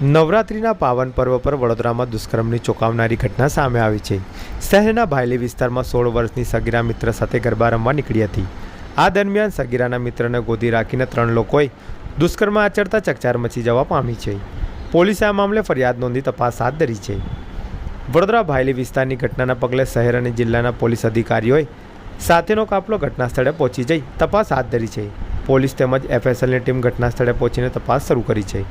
નવરાત્રિના પાવન પર્વ પર વડોદરામાં દુષ્કર્મની ચોંકાવનારી ઘટના સામે આવી છે. શહેરના ભાયલી વિસ્તારમાં સોળ વર્ષની સગીરા મિત્ર સાથે ગરબા રમવા નીકળી હતી. આ દરમિયાન સગીરાના મિત્રને ગોદી રાખીને ત્રણ લોકોએ દુષ્કર્મ આચરતા ચકચાર મચી જવા પામી છે. પોલીસે આ મામલે ફરિયાદ નોંધી તપાસ હાથ ધરી છે. વડોદરા ભાયલી વિસ્તારની ઘટનાના પગલે શહેર અને જિલ્લાના પોલીસ અધિકારીઓએ સાથેનો કાફલો ઘટના સ્થળે પહોંચી જઈ તપાસ હાથ ધરી છે. પોલીસ તેમજ એફએસએલની ટીમ ઘટના સ્થળે પહોંચીને તપાસ શરૂ કરી છે.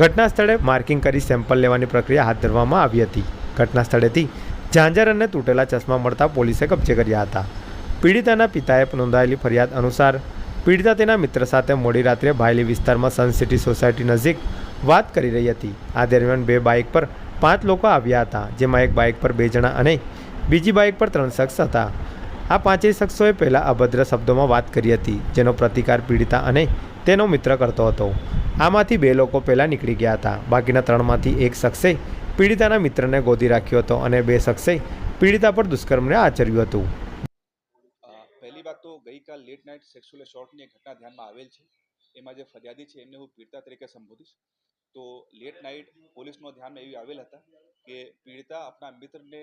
ઘટના સ્થળે માર્કિંગ કરી સેમ્પલ લેવાની પ્રક્રિયા હાથ ધરવામાં આવી હતી. ઘટના સ્થળેથી ઝાંઝર અને તૂટેલા ચશ્મા મળતા પોલીસે કબજે કર્યા હતા. પીડિતાના પિતાએ નોંધાયેલી ફરિયાદ અનુસાર પીડિતા તેના મિત્ર સાથે મોડી રાત્રે ભાયલી વિસ્તારમાં સન સિટી સોસાયટી નજીક વાત કરી રહી હતી. આ દરમિયાન બે બાઇક પર પાંચ લોકો આવ્યા હતા, જેમાં એક બાઇક પર બે જણા અને બીજી બાઇક પર ત્રણ શખ્સ હતા. આ પાંચેય શખ્સોએ પહેલાં અભદ્ર શબ્દોમાં વાત કરી હતી, જેનો પ્રતિકાર પીડિતા અને તેનો મિત્ર કરતો હતો. આમાંથી બે લોકો પહેલાં નીકળી ગયા હતા. બાકીના ત્રણમાંથી એક શખ્સે પીડિતાના મિત્રને ગોદી રાખ્યો હતો અને બે શખ્સે પીડિતા પર દુષ્કર્મને આચર્યું હતું. પહેલી વાત તો ગઈકાલ લેટ નાઇટ સેક્સ્યુઅલ એસોલ્ટની એક ઘટના ધ્યાનમાં આવેલ છે. એમાં જે ફરિયાદી છે, એમને હું પીડિતા તરીકે સંબોધીશ. તો લેટ નાઇટ પોલીસનો ધ્યાનમાં એવી આવેલ હતા કે પીડિતા આપણા મિત્રને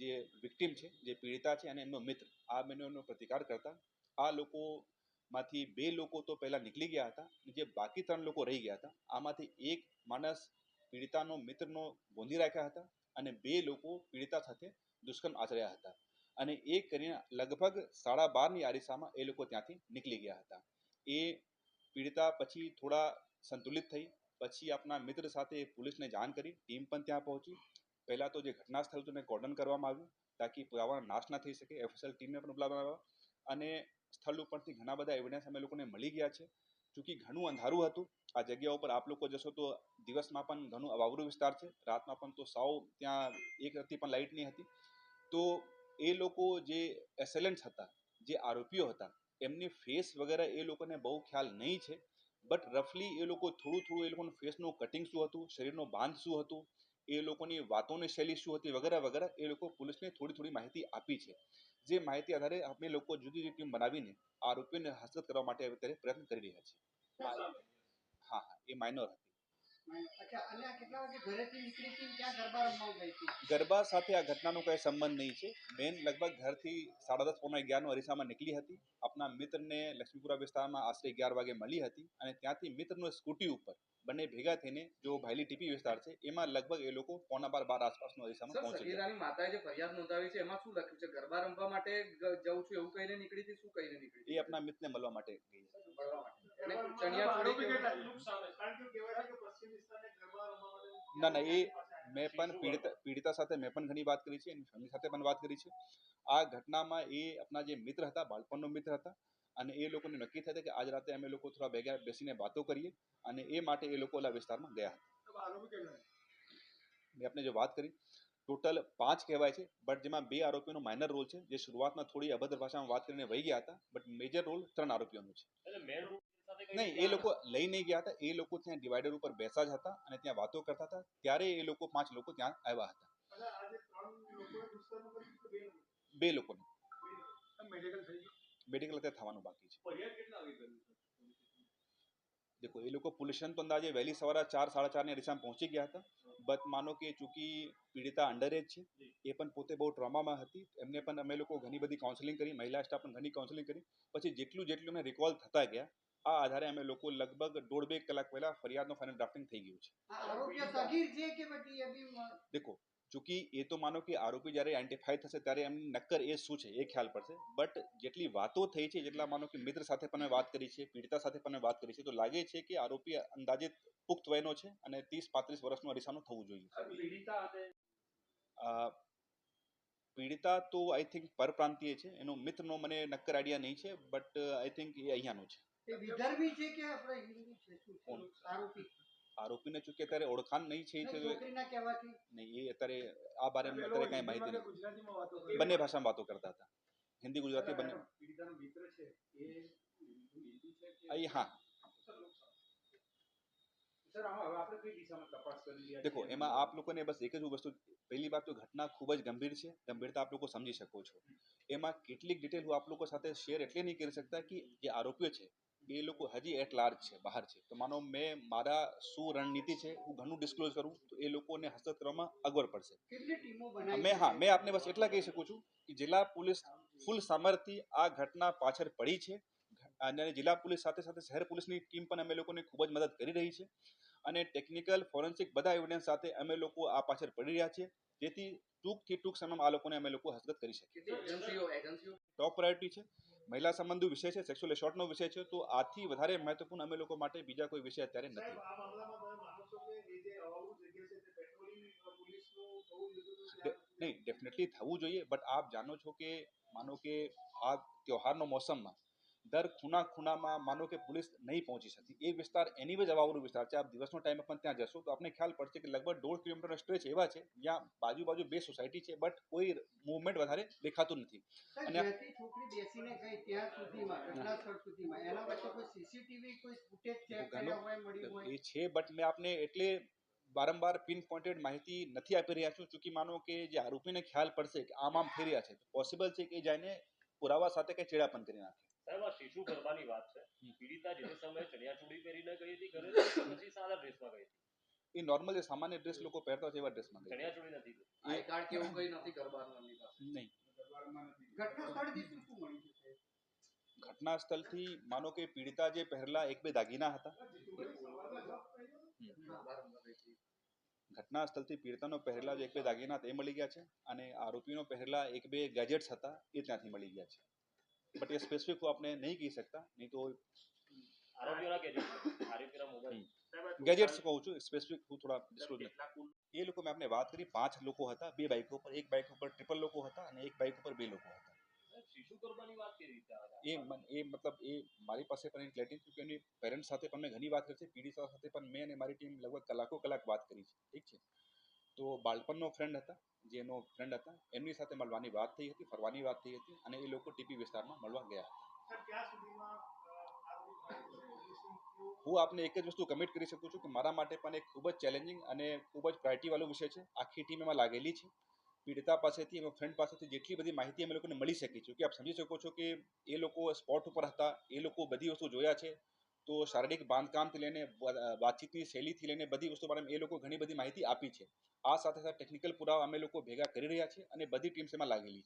જે વિક્ટિમ છે, જે પીડિતા છે અને એમનો મિત્ર, આ બંનેનો પ્રતિકાર કરતા આ લોકોમાંથી બે લોકો તો પહેલાં નીકળી ગયા હતા જે બાકી ત્રણ લોકો રહી ગયા હતા, આમાંથી એક માણસ પીડિતાનો મિત્રનો ગોંધી રાખ્યા હતા અને બે લોકો પીડિતા સાથે દુષ્કર્મ આચર્યા હતા. અને એ કરીને લગભગ સાડા બારની આરિસામાં એ લોકો ત્યાંથી નીકળી ગયા હતા. એ પીડિતા પછી થોડા સંતુલિત થઈ, પછી આપણા મિત્ર સાથે પોલીસને જાણ કરી, ટીમ પણ ત્યાં પહોંચી પહેલાં તો જે ઘટના સ્થળ હતું એને કોર્ડન કરવામાં આવ્યું, તાકી પુરાવાનો નાશ ના થઈ શકે, એફએસએલ ટીમને પણ બોલાવવામાં અને સ્થળ ઉપરથી ઘણા બધા એવિડન્સ અમે લોકોને મળી ગયા છે. ચૂંકી ઘણું અંધારું હતું. આ જગ્યા ઉપર આપ લોકો જશો તો દિવસમાં પણ ઘણું અવાવરું વિસ્તાર છે. રાતમાં પણ તો સાવ ત્યાં એક હતી પણ લાઇટ નહીં હતી. તો એ લોકો જે એસેલન્ટ્સ હતા, જે આરોપીઓ હતા, એમની ફેસ વગેરે એ લોકોને બહુ ખ્યાલ નહીં છે. બટ રફલી એ લોકો થોડું થોડું એ લોકોનું ફેસનું કટિંગ શું હતું, શરીરનો બાંધ શું હતું એ લોકોની વાતોની શૈલી શું હતી વગેરે વગેરે એ લોકો પોલીસને થોડી થોડી માહિતી આપી છે. જે માહિતી આધારે અમે લોકો જુદી જુદી ટીમ બનાવીને આરોપીઓને હસ્તગત કરવા માટે અત્યારે પ્રયત્ન કરી રહ્યા છીએ. હા હા એ માઇનોર હતી. ગરબા સાથે આ ઘટનાનો કોઈ સંબંધ નહીં છે. બેન લગભગ ઘરથી સાડા દસ પોણા અગિયારનો અરીસામાં નીકળી હતી. આપના મિત્રને લક્ષ્મીપુરા વિસ્તારમાં આશરે અગિયાર વાગે મળી હતી અને ત્યાંથી મિત્રનો સ્કૂટી ઉપર બંને ભેગા થઈને જો ભાયલી ટીપી વિસ્તાર છે એમાં લગભગ એ લોકો પોણા બાર બાર આસપાસનો અરીસામાં પહોંચે સગીરાની માતાએ જે ફરિયાદ નોંધાવી છે એમાં શું લખ્યું છે? ગરબા રમવા માટે જઉં છું એવું કહીને નીકળી હતી? શું કહીને નીકળી એ આપના આપણા મિત્રને મળવા માટે. ગઈ ના ના એ મેં પણ પીડિતા પીડિતા સાથે મેં પણ ઘણી વાત કરી છે એની ફેમિલી સાથે પણ વાત કરી છે. આ ઘટનામાં એ આપણા જે મિત્ર હતા બાળપણનો મિત્ર હતા અને એ લોકોને નક્કી થયા કે આજ રાતે અમે લોકો થોડા ભેગા બેસીને વાતો કરીએ અને એ માટે એ લોકો ઓલા વિસ્તારમાં ગયા હતા. મેં આપણે જો વાત કરી ટોટલ પાંચ કહેવાય છે બટ જેમાં બે આરોપીઓનો માઇનર રોલ છે જે શરૂઆતમાં થોડી અભદ્ર ભાષામાં વાત કરીને વહી ગયા હતા બટ મેજર રોલ ત્રણ આરોપીઓનો છે. નહીં એ લોકો લઈ નહીં ગયા હતા એ લોકો ત્યાં ડિવાઈડર ઉપર બેસા જ હતા અને ત્યાં વાતો કરતા હતા ત્યારે એ લોકો પાંચ લોકો ત્યાં આવ્યા હતા. બે લોકોને. મેડિકલ અત્યારે થવાનું બાકી છે. દેખો એ લોકો પોલ્યુશન તો અંદાજે વહેલી સવારે ચાર સાડા ચારની અરીસામાં પહોંચી ગયા હતા. બટ માનો કે ચૂંકી પીડિતા અંડર એજ છે. એ પણ પોતે બહુ ટ્રોમામાં હતી. એમને પણ અમે લોકો ઘણી બધી કાઉન્સેલિંગ કરી મહિલા સ્ટાફ પણ ઘણી કાઉન્સેલિંગ કરી. પછી જેટલું જેટલું અમે રિકોલ થતા ગયા આ આધારે અમે લોકો લગભગ દોઢ બે કલાક પહેલા ફરિયાદનો ફાઇનલ ડ્રાફ્ટિંગ થઈ ગયું છે. દેખો ચૂંકી એ તો માનો કે આરોપી જ્યારે આઈડેન્ટિફાઈ થશે ત્યારે એમની નક્કર એ શું છે એ ખ્યાલ પડશે. બટ જેટલી વાતો થઈ છે જેટલા માનો કે મિત્ર સાથે પણ વાત કરી છે પીડિતા સાથે પણ વાત કરી છે તો લાગે છે કે આરોપી અંદાજિત પુખ્ત વયનો છે અને ત્રીસ પાંત્રીસ વર્ષનો અરીસાનો થવું જોઈએ. પીડિતા તો આઈ થિંક પરપ્રાંતીય છે. એનો મિત્રનો મને નક્કર આઈડિયા નહીં છે બટ આઈ થિંક એ અહીંયાનો છે. વિદર્ભી છે કે આપણે હિન્દુ છે? શું આરોપી. આરોપીને ચૂકે ત્યારે ઓળખાણ નહીં છે નહીં એ અત્યારે આ બારે અત્યારે કાંઈ માહિતી નથી બંને ભાષામાં વાતો કરતા હતા. હિન્દી ગુજરાતી બંને. અહીં હા. દેખો એમાં આપ લોકોને બસ એક જ વસ્તુ પહેલી વાત તો ઘટના ખૂબ જ ગંભીર છે. ગંભીરતા આપ લોકો સમજી શકો છો. એમાં કેટલીક ડિટેલ હું આપ લોકો સાથે શેર એટલે નહીં કરી શકતા કે જે આરોપીઓ છે એ લોકો હજી એટ લાર્જ છે બહાર છે. તો માનો મેં મારા શું રણનીતિ છે હું ઘણું ડિસ્ક્લોઝ કરું તો એ લોકોને હસ્તગત કરવામાં અગવડ પડશે. મેં હા મેં આપને બસ એટલા કહી શકું છું કે જિલ્લા પોલીસ ફૂલ સામર્થ્ય આ ઘટના પાછળ પડી છે. અને જિલ્લા પોલીસ સાથે સાથે શહેર પોલીસની ટીમ પણ અમે લોકોને ખૂબ જ મદદ કરી રહી છે. અને ટેકનિકલ ફોરેન્સિક બધા એવિડન્સ સાથે અમે લોકો આ પાછળ પડી રહ્યા છીએ. જેથી ટૂંકથી ટૂંક સમયમાં આ લોકોને અમે લોકો હસ્તગત કરી શકીએ. ટોપ પ્રાયોરિટી છે. મહિલા સંબંધો વિષય છે સેક્સ્યુઅલ એસોર્ટનો વિષય છે તો આથી વધારે મહત્વપૂર્ણ અમે લોકો માટે બીજા કોઈ વિષય અત્યારે નથી. નહીં ડેફિનેટલી થવું જોઈએ બટ આપ જાણો છો કે માનો કે આ ત્યોહારનો મોસમમાં દર ખૂણા ખૂણામાં માનો કે પોલીસ નહીં પહોંચી શકતી એ વિસ્તાર એનીવેજ અવાવરું વિસ્તાર છે. આપ દિવસનો ટાઈમે પણ ત્યાં જશો. તો આપને ખ્યાલ પડશે કે લગભગ દોઢ કિલોમીટરનો સ્ટ્રેચ એવા છે. જ્યાં બાજુ બાજુ બે સોસાયટી છે બટ કોઈ મૂવમેન્ટ વધારે દેખાતું નથી. અને છોકરી બેસીને ગઈ ત્યાં સુધીમાં સુધીમાં એના વચ્ચે કોઈ સીસીટીવી કોઈ ફૂટેજ ચેક કર્યા હોય મળ્યું હોય? એ છે બટ મેં આપને એટલે વારંવાર પિન પોઇન્ટેડ માહિતી નથી આપી રહ્યા છું ચૂંકી માનો કે જે આરોપીને ખ્યાલ પડશે કે આમ આમ ફેર્યા છે. પોસિબલ છે કે જઈને પુરાવા સાથે કંઈ ચેડાપણ કરી નાખે. સાહેબ આ શિશુ ગરબાની વાત છે. પીડિતા જે સમયે ચણિયાચોળી પહેરીને ગઈ હતી ઘરે પછી સાદા ડ્રેસમાં ગઈ હતી. એ નોર્મલ જે સામાન્ય ડ્રેસ લોકો પહેરતા હોય છે એવા ડ્રેસમાં ચણિયાચોળી નથી ગઈ. આઈ કાર્ડ કે એવું કઈ નથી ગરબાનું નહીં. ઘટના સ્થળથી શું શું મળ્યું છે ઘટના સ્થળથી માનો કે પીડિતા જે પહેલા એક બે દાગીના હતા. ઘટના સ્થળથી હતી. ઘટના સ્થળથી પીડિતાનો પહેલા જે એક બે દાગીના તે મળી ગયા છે. અને આરોપીનો પહેલા એક બે ગેજેટ્સ હતા એ ત્યાંથી મળી ગયા છે. બટ એ સ્પેસિફિક હું આપને નહીં કહી શકતા નહીં તો આરોપીઓના ગેજેટ આરોપીના મોબાઈલ ગેજેટ્સ કહું છું સ્પેસિફિક હું થોડા ડિસ્ક્લોઝ નથી એ લોકો મેં આપને વાત કરી પાંચ લોકો હતા બે બાઇકો પર એક બાઇક ઉપર ટ્રિપલ લોકો હતા અને એક બાઇક ઉપર બે લોકો હતા શિશુ ગરબાની વાત કેવી રીતે આવે એ મન- એ મતલબ એ મારી પાસે પણ એની ક્લેરિટી છે કે એની પેરેન્ટ્સ સાથે પણ મેં ઘણી વાત કરી છે પીડિતા સાથે પણ મેં અને મારી ટીમ લગભગ કલાકો કલાક વાત કરી છે ઠીક છે તો બાળપણનો ફ્રેન્ડ હતા જે એનો ફ્રેન્ડ હતા એમની સાથે મળવાની વાત થઈ હતી ફરવાની વાત થઈ હતી અને એ લોકો ટીપી વિસ્તારમાં મળવા ગયા હતા. હું આપને એક જ વસ્તુ કમિટ કરી શકું છું કે મારા માટે પણ એક ખૂબ જ ચેલેન્જિંગ અને ખૂબ જ પ્રાયોરિટી વાળો વિષય છે. આખી ટીમ એમાં લાગેલી છે. પીડિતા પાસેથી એમના ફ્રેન્ડ પાસેથી જેટલી બધી માહિતી અમે લોકોને મળી શકી છે કે આપ સમજી શકો છો કે એ લોકો સ્પોટ ઉપર હતા એ લોકો બધી વસ્તુ જોયા છે. તો શારીરિક બાંધકામથી લઈને વાતચીતની શૈલીથી લઈને બધી વસ્તુ બારે એ લોકો ઘણી બધી માહિતી આપી છે. આ સાથે સાથે ટેકનિકલ પુરાવા અમે લોકો ભેગા કરી રહ્યા છીએ અને બધી ટીમ્સ એમાં લાગેલી